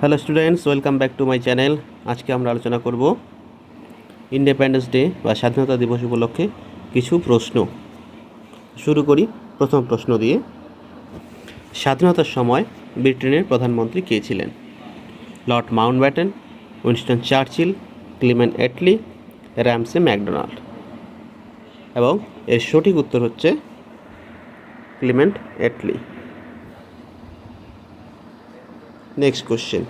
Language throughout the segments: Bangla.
Hello students, welcome back to my channel. আজকে আমরা আলোচনা করব ইন্ডিপেন্ডেন্স ডে বা স্বাধীনতা দিবস উপলক্ষে কিছু প্রশ্ন। শুরু করি প্রথম প্রশ্ন দিয়ে। স্বাধীনতার সময় ব্রিটেনের প্রধানমন্ত্রী কে ছিলেন? Lord Mountbatten Winston Churchill Clement Attlee, Ramsay MacDonald. এবং এর সঠিক উত্তর হচ্ছে Clement Attlee. Next question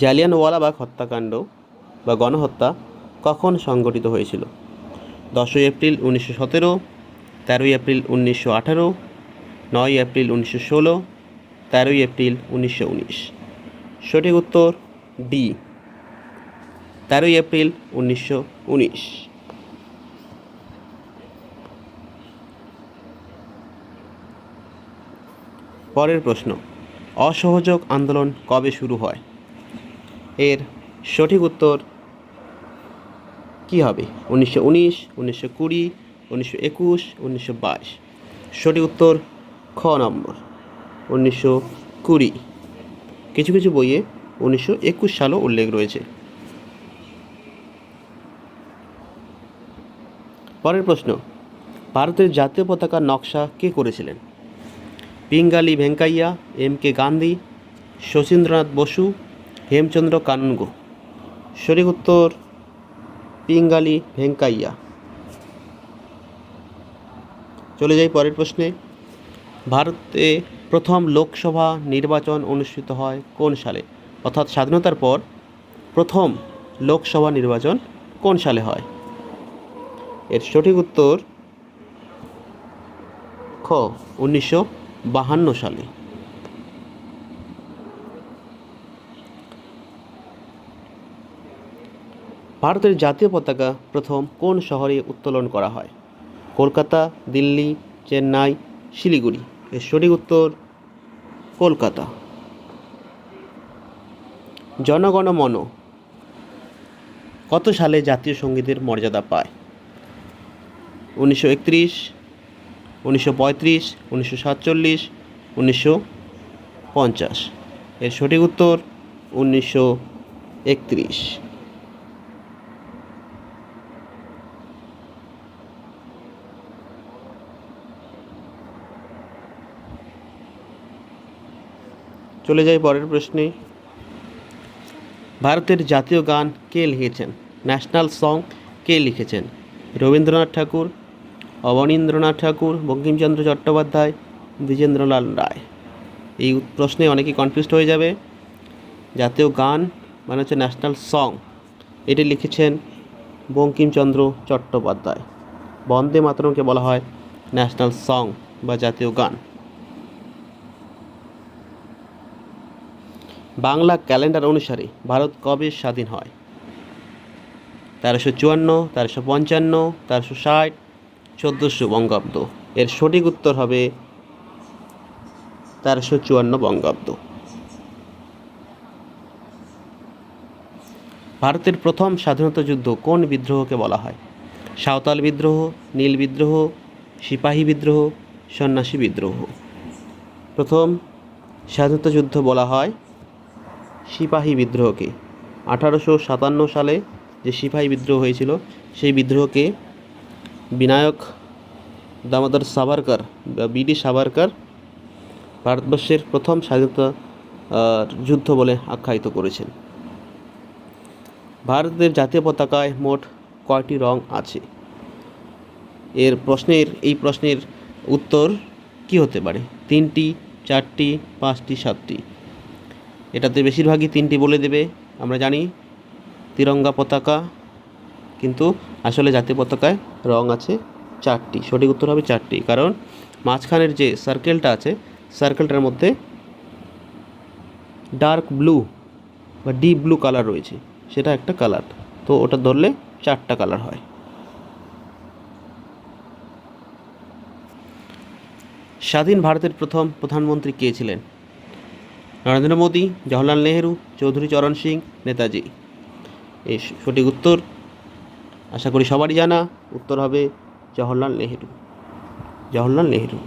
Jallianwala Bagh হত্যাকাণ্ড বা গণহত্যা কখন সংঘটিত হয়েছিল? দশই এপ্রিল উনিশশো সতেরো, তেরোই এপ্রিল উনিশশো আঠারো, নয় এপ্রিল উনিশশো ষোলো, তেরোই এপ্রিল উনিশশো উনিশ। সঠিক উত্তর ডি তেরোই এপ্রিল উনিশশো উনিশ। পরের প্রশ্ন। অসহযোগ আন্দোলন কবে শুরু হয়? এর সঠিক উত্তর কী হবে? উনিশশো উনিশ, উনিশশো কুড়ি, উনিশশো একুশ, উনিশশো বাইশ। সঠিক উত্তর খ নম্বর, উনিশশো কুড়ি। কিছু কিছু বইয়ে উনিশশো একুশ সালও উল্লেখ রয়েছে। পরের প্রশ্ন, ভারতের জাতীয় পতাকার নকশা কে করেছিলেন? পিঙ্গালি ভেঙ্কাইয়া, এম কে গান্ধী, শচীন্দ্রনাথ বসু, হেমচন্দ্র কানুনগো সঠিক উত্তর, পিঙ্গালি ভেঙ্কাইয়া। চলে যাই পরের প্রশ্নে। ভারতে প্রথম লোকসভা নির্বাচন অনুষ্ঠিত হয় কোন সালে? অর্থাৎ স্বাধীনতার পর প্রথম লোকসভা নির্বাচন কোন সালে হয়? এর সঠিক উত্তর, খ, উনিশশো বাহান্ন সালে। ভারতের জাতীয় পতাকা প্রথম কোন শহরে উত্তোলন করা হয়? কলকাতা, দিল্লি, চেন্নাই, শিলিগুড়ি। এর সঠিক উত্তর, কলকাতা। জনগণ মন। কত সালে জাতীয় সঙ্গীতের মর্যাদা পায়? উনিশশো একত্রিশ উনিশশো পঁয়ত্রিশ, উনিশশো সাতচল্লিশ, উনিশশো পঞ্চাশ। এর সঠিক উত্তর উনিশশো একত্রিশ। চলে যাই পরের প্রশ্নে। ভারতের জাতীয় গান কে লিখেছেন? ন্যাশনাল সং কে লিখেছেন? রবীন্দ্রনাথ ঠাকুর অবনীন্দ্রনাথ ঠাকুর, বঙ্কিমচন্দ্র চট্টোপাধ্যায়, দ্বিজেন্দ্রলাল রায়। এই প্রশ্নে অনেকেই কনফিউজড হয়ে যাবে। জাতীয় গান মানে হচ্ছে ন্যাশনাল সং এটি লিখেছেন বঙ্কিমচন্দ্র চট্টোপাধ্যায়। বন্দে মাতরমকে বলা হয় ন্যাশনাল সং বা জাতীয় গান। বাংলা ক্যালেন্ডার অনুসারে ভারত কবে স্বাধীন হয়? তেরোশো চুয়ান্ন, তেরোশো পঞ্চান্ন, তেরোশো ষাট চোদ্দোশো বঙ্গাব্দ। এর সঠিক উত্তর হবে তেরোশো চুয়ান্ন বঙ্গাব্দ। ভারতের প্রথম স্বাধীনতা যুদ্ধ কোন বিদ্রোহকে বলা হয়? সাঁওতাল বিদ্রোহ, নীল বিদ্রোহ, সিপাহী বিদ্রোহ, সন্ন্যাসী বিদ্রোহ। প্রথম স্বাধীনতা যুদ্ধ বলা হয় সিপাহী বিদ্রোহকে। আঠারোশো সাতান্ন সালে যে সিপাহী বিদ্রোহ হয়েছিল, সেই বিদ্রোহকে বিনায়ক দামোদর সাভারকার বা বিডি সাভারকার ভারতবর্ষের প্রথম স্বাধীনতা যুদ্ধ বলে আখ্যায়িত করেছেন। ভারতের জাতীয় পতাকায় মোট কয়টি রং আছে? এর প্রশ্নের, এই প্রশ্নের উত্তর কি হতে পারে? তিনটি, চারটি, পাঁচটি, সাতটি। এটাতে বেশিরভাগই তিনটি বলে দেবে। আমরা জানি, তিরঙ্গা পতাকা কিন্তু আসলে জাতীয় পতাকায় রং আছে চারটি। সঠিক উত্তর হবে চারটি, কারণ মাঝখানের যে সার্কেলটা আছে সার্কেলটার মধ্যে ডার্ক ব্লু বা ডিপ ব্লু কালার রয়েছে, সেটা একটা কালার তো ওটা ধরলে চারটা কালার হয়। স্বাধীন ভারতের প্রথম প্রধানমন্ত্রী কে ছিলেন? নরেন্দ্র মোদী, জওহরলাল নেহেরু, চৌধুরী চরণ সিং, নেতাজি। এই সঠিক উত্তর আশা করি সবারই জানা। উত্তর হবে জওহরলাল নেহেরু। জওহরলাল নেহেরু।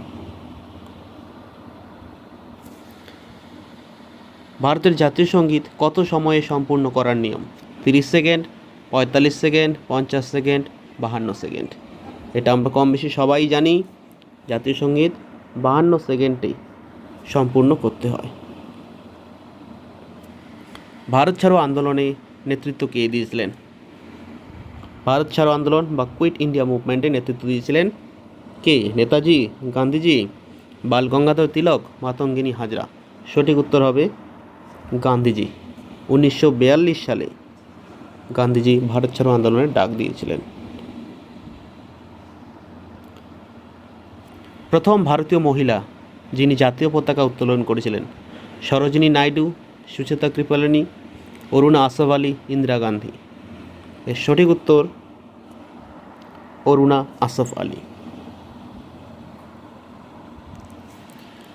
ভারতের জাতীয় সংগীত কত সময়ে সম্পূর্ণ করার নিয়ম? তিরিশ সেকেন্ড, পঁয়তাল্লিশ সেকেন্ড, পঞ্চাশ সেকেন্ড, বাহান্ন সেকেন্ড। এটা আমরা কম বেশি সবাই জানি। জাতীয় সংগীত বাহান্ন সেকেন্ডেই সম্পূর্ণ করতে হয়। ভারত ছাড়ো আন্দোলনে নেতৃত্ব কে দিয়েছিলেন? ভারত ছাড়ো আন্দোলন বা কুইট ইন্ডিয়া মুভমেন্টে নেতৃত্ব দিয়েছিলেন কে? নেতাজি, গান্ধীজি, বাল গঙ্গাধর তিলক, মাতঙ্গিনী হাজরা। সঠিক উত্তর হবে গান্ধীজি। উনিশশো বিয়াল্লিশ সালে গান্ধীজি ভারত ছাড়ো আন্দোলনের ডাক দিয়েছিলেন। প্রথম ভারতীয় মহিলা যিনি জাতীয় পতাকা উত্তোলন করেছিলেন, সরোজিনী নাইডু, সুচেতা কৃপালিনী, অরুণা আসফ আলী ইন্দিরা গান্ধী। এর সঠিক উত্তর অরুণা আসফ আলী।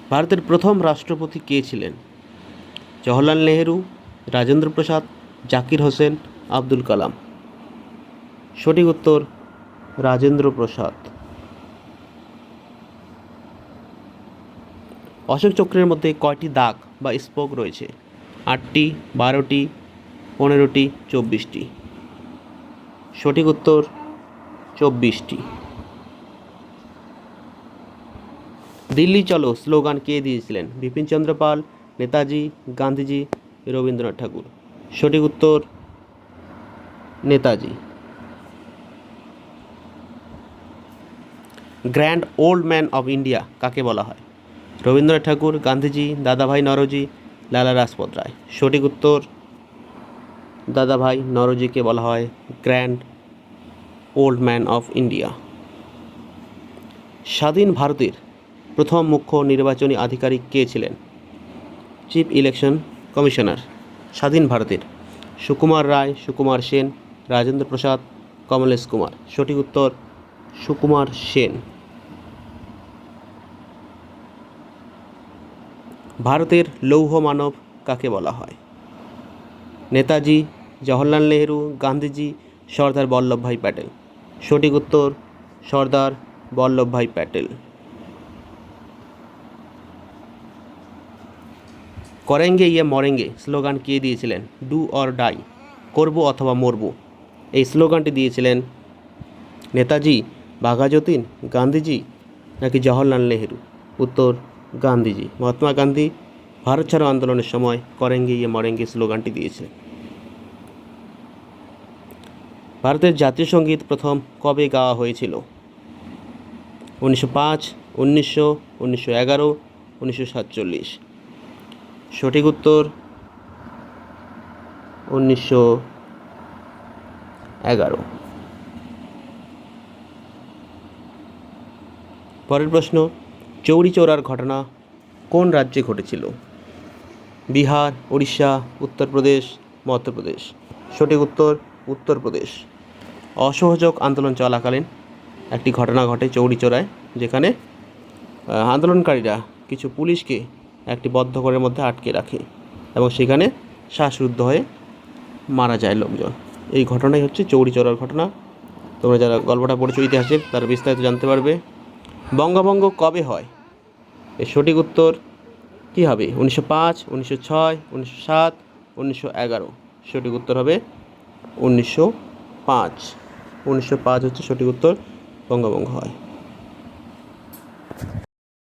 ভারতের প্রথম রাষ্ট্রপতি কে ছিলেন? জওহরলাল নেহেরু, রাজেন্দ্র প্রসাদ, জাকির হোসেন, আব্দুল কালাম। সঠিক উত্তর রাজেন্দ্র প্রসাদ। অশোক চক্রের মধ্যে কয়টি দাগ বা স্পোক রয়েছে? আটটি, বারোটি, পনেরোটি, চব্বিশটি। সঠিক উত্তর চব্বিশটি। দিল্লি, চলো, স্লোগান কে দিয়েছিলেন? বিপিনচন্দ্র পাল, নেতাজি, গান্ধীজি, রবীন্দ্রনাথ ঠাকুর। সঠিক উত্তর Netaji. Grand old man of India কাকে বলা হয়? রবীন্দ্রনাথ ঠাকুর, গান্ধীজি, দাদাভাই নরজি, লালা রাজপথ রায়। সঠিক উত্তর দাদাভাই নরজিকে বলা হয় grand old man of India. স্বাধীন ভারতের প্রথম মুখ্য নির্বাচনী আধিকারিক কে ছিলেন? চিফ ইলেকশন কমিশনার, স্বাধীন ভারতের সুকুমার রায়, সুকুমার সেন, রাজেন্দ্র প্রসাদ, কমলেশ কুমার। সঠিক উত্তর, সুকুমার সেন। ভারতের লৌহ মানব কাকে বলা হয়? নেতাজি জওহরলাল নেহেরু, গান্ধীজি, সর্দার বল্লভভাই প্যাটেল। সঠিক উত্তর, সর্দার বল্লভভাই প্যাটেল। করেঙ্গে ইয়ে মরেঙ্গে স্লোগান কে দিয়েছিলেন? Do or die. করব অথবা মরব। এই স্লোগানটি দিয়েছিলেন নেতাজি বাঘাযতীন, গান্ধীজি নাকি জওহরলাল নেহেরু? উত্তর, গান্ধীজি। মহাত্মা গান্ধী ভারত ছাড়ো আন্দোলনের সময় করেঙ্গে ইয়ে মরেঙ্গে স্লোগানটি দিয়েছিলেন। ভারতের জাতীয় সংগীত প্রথম কবে গাওয়া হয়েছিল? উনিশশো পাঁচ, উনিশশো উনিশশো এগারো, উনিশশো সাতচল্লিশ। সঠিক উত্তর উনিশশো এগারো। পরের প্রশ্ন, চৌরি চৌরার ঘটনা কোন রাজ্যে ঘটেছিল? বিহার উড়িষ্যা উত্তরপ্রদেশ, মধ্যপ্রদেশ। সঠিক উত্তর উত্তরপ্রদেশ। অসহযোগ আন্দোলন চলাকালীন একটি ঘটনা ঘটে চৌরিচৌরায়, যেখানে আন্দোলনকারীরা কিছু পুলিশকে একটি বদ্ধ ঘরের মধ্যে আটকে রাখে এবং সেখানে শ্বাসরুদ্ধ হয়ে মারা যায় লোকজন। এই ঘটনাই হচ্ছে চৌরিচৌরার ঘটনা। তোমরা যারা গল্পটা পড়েছো ইতিহাসের, তারা বিস্তারিত জানতে পারবে। বঙ্গভঙ্গ কবে হয়? এর সঠিক উত্তর কী হবে? উনিশশো পাঁচ, উনিশশো ছয়, উনিশশো সাত, উনিশশো এগারো। সঠিক উত্তর হবে উনিশশো পাঁচ। উনিশশো পাঁচ হচ্ছে সঠিক উত্তর বঙ্গভঙ্গ হয়।